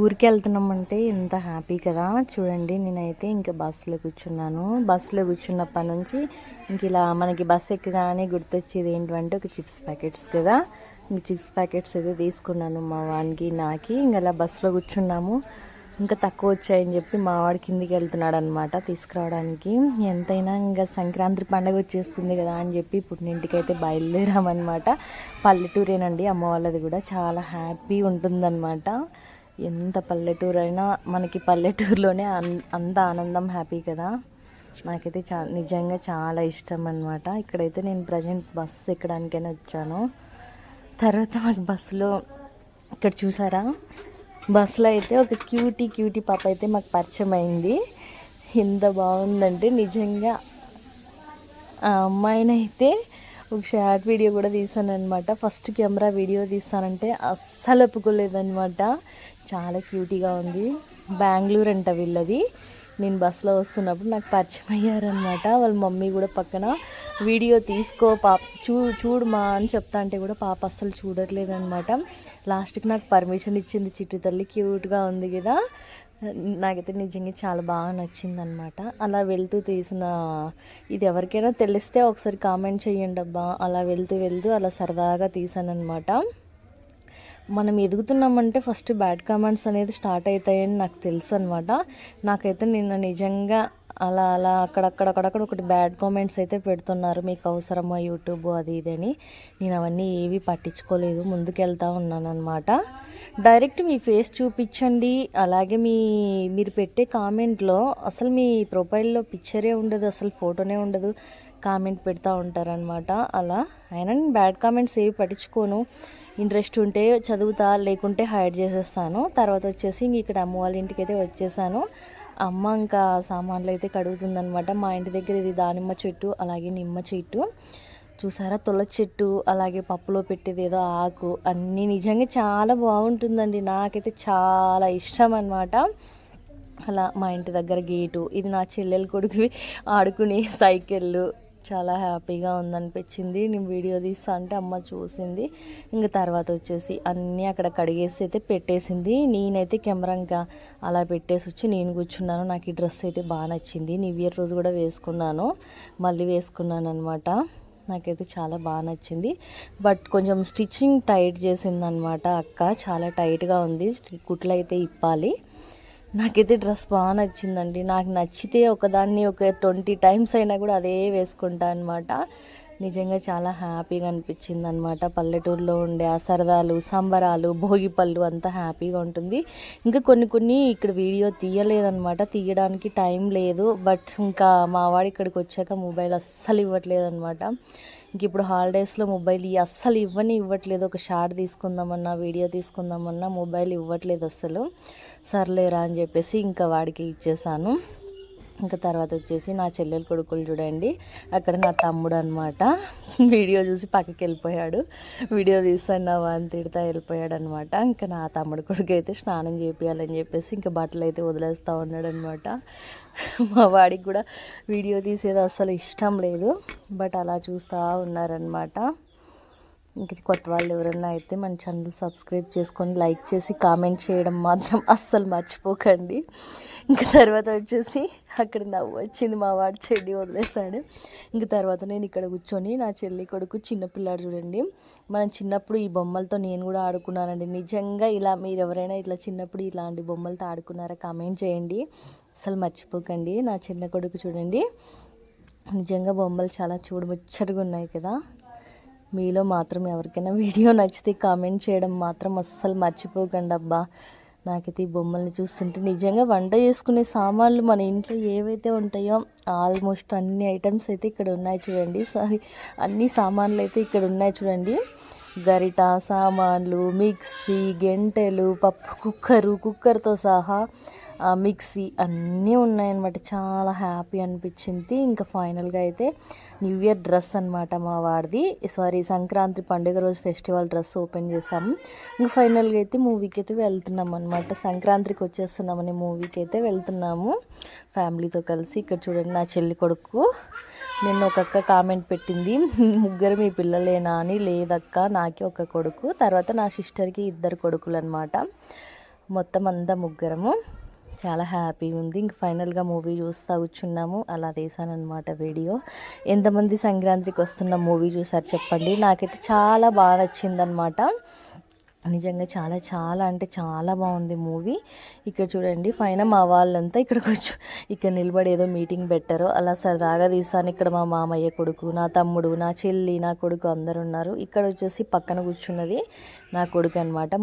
ఊరికి వెళ్తున్నామంటే ఎంత హ్యాపీ కదా. చూడండి నేనైతే ఇంకా బస్సులో కూర్చున్నాను. బస్సులో కూర్చున్నప్పటి నుంచి ఇంక ఇలా మనకి బస్సు ఎక్కగానే గుర్తొచ్చేది ఏంటంటే ఒక చిప్స్ ప్యాకెట్స్ కదా. చిప్స్ ప్యాకెట్స్ అయితే తీసుకున్నాను మా వానికి నాకి. ఇంక అలా బస్సులో కూర్చున్నాము. ఇంకా తక్కువ వచ్చాయని చెప్పి మా వాడి కిందికి వెళ్తున్నాడు అనమాట తీసుకురావడానికి. ఎంతైనా ఇంకా సంక్రాంతి పండగ వచ్చేస్తుంది కదా అని చెప్పి పుట్టినింటికి అయితే బయలుదేరామన్నమాట. పల్లెటూరేనండి అమ్మ వాళ్ళది కూడా చాలా హ్యాపీ ఉంటుందన్నమాట. ఎంత పల్లెటూరు అయినా మనకి పల్లెటూరులోనే అన్- అంత ఆనందం హ్యాపీ కదా. నాకైతే చా నిజంగా చాలా ఇష్టం అనమాట ఇక్కడైతే నేను ప్రజెంట్ బస్సు ఎక్కడానికైనా వచ్చాను. తర్వాత మాకు బస్సులో ఇక్కడ చూసారా? బస్సులో అయితే ఒక క్యూటీ క్యూటీ పాప అయితే మాకు పరిచయం అయింది. ఎంత బాగుందంటే నిజంగా ఆ అమ్మాయినైతే ఒక షార్ట్ వీడియో కూడా తీసాను అనమాట ఫస్ట్ కెమెరా వీడియో తీస్తానంటే అస్సలు ఒప్పుకోలేదనమాట చాలా క్యూటీగా ఉంది. బెంగళూరు అంట వీళ్ళది. నేను బస్సులో వస్తున్నప్పుడు నాకు పరిచయం అయ్యారనమాట వాళ్ళ మమ్మీ కూడా పక్కన వీడియో తీసుకో పాప చూ చూడుమా అని చెప్తా అంటే కూడా పాప అస్సలు చూడట్లేదనమాట లాస్ట్కి నాకు పర్మిషన్ ఇచ్చింది చిట్టి తల్లి క్యూట్గా ఉంది కదా. నాకైతే నిజంగా చాలా బాగా నచ్చింది అనమాట అలా వెళ్తూ తీసిన ఇది ఎవరికైనా తెలిస్తే ఒకసారి కామెంట్ చేయండి అబ్బా అలా వెళ్తూ వెళ్తూ అలా సరదాగా తీసాను అనమాట మనం ఎదుగుతున్నామంటే ఫస్ట్ బ్యాడ్ కామెంట్స్ అనేది స్టార్ట్ అవుతాయని నాకు తెలుసు అనమాట నాకైతే నిన్న నిజంగా అలా అలా అక్కడక్కడ అక్కడక్కడ ఒకటి బ్యాడ్ కామెంట్స్ అయితే పెడుతున్నారు. మీకు అవసరమా యూట్యూబ్ అది ఇది అని. నేను అవన్నీ ఏవి పట్టించుకోలేదు. ముందుకెళ్తా ఉన్నాను అనమాట డైరెక్ట్ మీ ఫేస్ చూపించండి. అలాగే మీ మీరు పెట్టే కామెంట్లో అసలు మీ ప్రొఫైల్లో పిక్చరే ఉండదు అసలు ఫోటోనే ఉండదు కామెంట్ పెడతా ఉంటారనమాట అలా. అయినా నేను బ్యాడ్ కామెంట్స్ ఏవి పట్టించుకోను. ఇంట్రెస్ట్ ఉంటే చదువుతా లేకుంటే హైడ్ చేసేస్తాను. తర్వాత వచ్చేసి ఇంక ఇక్కడ అమ్మ వాళ్ళ ఇంటికి అయితే వచ్చేసాను. అమ్మ ఇంకా సామాన్లు అయితే కడుగుతుందనమాట మా ఇంటి దగ్గర ఇది దానిమ్మ చెట్టు అలాగే నిమ్మ చెట్టు. చూసారా? తుల చెట్టు అలాగే పప్పులో పెట్టేది ఏదో ఆకు అన్నీ నిజంగా చాలా బాగుంటుందండి. నాకైతే చాలా ఇష్టం అనమాట అలా మా ఇంటి దగ్గర గేటు ఇది నా చెల్లెలు కొడుకువి ఆడుకునే సైకిళ్ళు చాలా హ్యాపీగా ఉందనిపించింది. నేను వీడియో తీస్తా అంటే అమ్మ చూసింది. ఇంకా తర్వాత వచ్చేసి అన్నీ అక్కడ కడిగేసి అయితే పెట్టేసింది. నేనైతే కెమెరా ఇంకా అలా పెట్టేసి వచ్చి నేను కూర్చున్నాను. నాకు ఈ డ్రెస్ అయితే బాగా నచ్చింది. న్యూ ఇయర్ రోజు కూడా వేసుకున్నాను. మళ్ళీ వేసుకున్నాను అనమాట నాకైతే చాలా బాగా నచ్చింది. బట్ కొంచెం స్టిచ్చింగ్ టైట్ చేసిందనమాట అక్క. చాలా టైట్గా ఉంది. కుట్లు అయితే ఇప్పాలి. నాకైతే డ్రెస్ బాగా నచ్చిందండి. నాకు నచ్చితే ఒకదాన్ని ఒక ట్వంటీ టైమ్స్ అయినా కూడా అదే వేసుకుంటా అనమాట నిజంగా చాలా హ్యాపీగా అనిపించింది అనమాట పల్లెటూరులో ఉండే ఆ సరదాలు సంబరాలు భోగి పళ్ళు అంతా హ్యాపీగా ఉంటుంది. ఇంకా కొన్ని కొన్ని ఇక్కడ వీడియో తీయలేదనమాట తీయడానికి టైం లేదు. బట్ ఇంకా మా వాడు ఇక్కడికి వచ్చాక మొబైల్ అస్సలు ఇవ్వట్లేదు అనమాట ఇంక ఇప్పుడు హాలిడేస్లో మొబైల్ అస్సలు ఇవ్వని ఇవ్వట్లేదు. ఒక షార్ట్ తీసుకుందామన్నా వీడియో తీసుకుందామన్నా మొబైల్ ఇవ్వట్లేదు అస్సలు. సర్లేరా అని చెప్పేసి ఇంకా వాడికి ఇచ్చేసాను. ఇంకా తర్వాత వచ్చేసి నా చెల్లెలు కొడుకులు చూడండి. అక్కడ నా తమ్ముడు అనమాట వీడియో చూసి పక్కకి వెళ్ళిపోయాడు. వీడియో తీస్తున్నావా అని తిడతా వెళ్ళిపోయాడు అనమాట ఇంకా నా తమ్ముడు కొడుకు అయితే స్నానం చేపియాలని చెప్పేసి ఇంకా బట్టలు అయితే వదిలేస్తూ ఉన్నాడు అనమాట మా వాడికి కూడా వీడియో తీసేది అస్సలు ఇష్టం లేదు. బట్ అలా చూస్తూ ఉన్నారనమాట ఇంక కొత్త వాళ్ళు ఎవరైనా అయితే మన ఛానల్ సబ్స్క్రైబ్ చేసుకొని లైక్ చేసి కామెంట్ చేయడం మాత్రం అస్సలు మర్చిపోకండి. ఇంకా తర్వాత వచ్చేసి అక్కడ నవ్వు వచ్చింది మా వాడు చెల్లి వదిలేసాడు ఇంక తర్వాత నేను ఇక్కడ కూర్చొని నా చెల్లి కొడుకు చిన్నపిల్లాడు చూడండి. మనం చిన్నప్పుడు ఈ బొమ్మలతో నేను కూడా ఆడుకున్నానండి. నిజంగా ఇలా మీరు ఎవరైనా ఇట్లా చిన్నప్పుడు ఇలాంటి బొమ్మలతో ఆడుకున్నారా కామెంట్ చేయండి. అసలు మర్చిపోకండి. నా చిన్న కొడుకు చూడండి. నిజంగా బొమ్మలు చాలా చూడముచ్చటగా ఉన్నాయి కదా. మీలో మాత్రం ఎవరికైనా వీడియో నచ్చితే కామెంట్ చేయడం మాత్రం అస్సలు మర్చిపోకండి అబ్బా. నాకైతే ఈ బొమ్మల్ని చూస్తుంటే నిజంగా వంట చేసుకునే సామాన్లు మన ఇంట్లో ఏవైతే ఉంటాయో ఆల్మోస్ట్ అన్ని ఐటమ్స్ అయితే ఇక్కడ ఉన్నాయి చూడండి. సారీ అన్ని సామాన్లు అయితే ఇక్కడ ఉన్నాయి చూడండి. గరిట సామాన్లు మిక్సీ గెంటెలు పప్పు కుక్కరు కుక్కర్తో సహా మిక్సీ అన్నీ ఉన్నాయన్నమాట. చాలా హ్యాపీ అనిపించింది. ఇంకా ఫైనల్గా అయితే న్యూ ఇయర్ డ్రెస్ అనమాట మా వాడిది. సారీ సంక్రాంతి పండుగ రోజు ఫెస్టివల్ డ్రెస్ ఓపెన్ చేసాము ఇంకా ఫైనల్గా అయితే మూవీకి అయితే వెళ్తున్నాం అనమాట సంక్రాంతికి వచ్చేస్తున్నామని మూవీకి అయితే వెళ్తున్నాము. ఫ్యామిలీతో కలిసి ఇక్కడ చూడండి నా చెల్లి కొడుకు. నిన్న ఒక అక్క కామెంట్ పెట్టింది ముగ్గురు మీ పిల్లలేనా అని? లేదక్క నాకే ఒక కొడుకు. తర్వాత నా సిస్టర్కి ఇద్దరు కొడుకులు అనమాట మొత్తం అంతా ముగ్గురము. చాలా హ్యాపీగా ఉంది. ఇంక ఫైనల్గా మూవీ చూస్తూ కూర్చున్నాము. అలా తీసానమాట వీడియో. ఎంతమంది సంక్రాంతికి వస్తున్న మూవీ చూసారు చెప్పండి. నాకైతే చాలా బాగా నచ్చిందనమాట నిజంగా చాలా చాలా అంటే చాలా బాగుంది మూవీ. ఇక్కడ చూడండి పైన మా వాళ్ళంతా ఇక్కడ కొంచెం ఇక్కడ నిలబడి ఏదో మీటింగ్ పెట్టారు. అలా సరదాగా తీసాను. ఇక్కడ మా మామయ్య కొడుకు నా తమ్ముడు నా చెల్లి నా కొడుకు అందరు ఉన్నారు ఇక్కడ వచ్చేసి పక్కన కూర్చున్నది నా కొడుకు అనమాట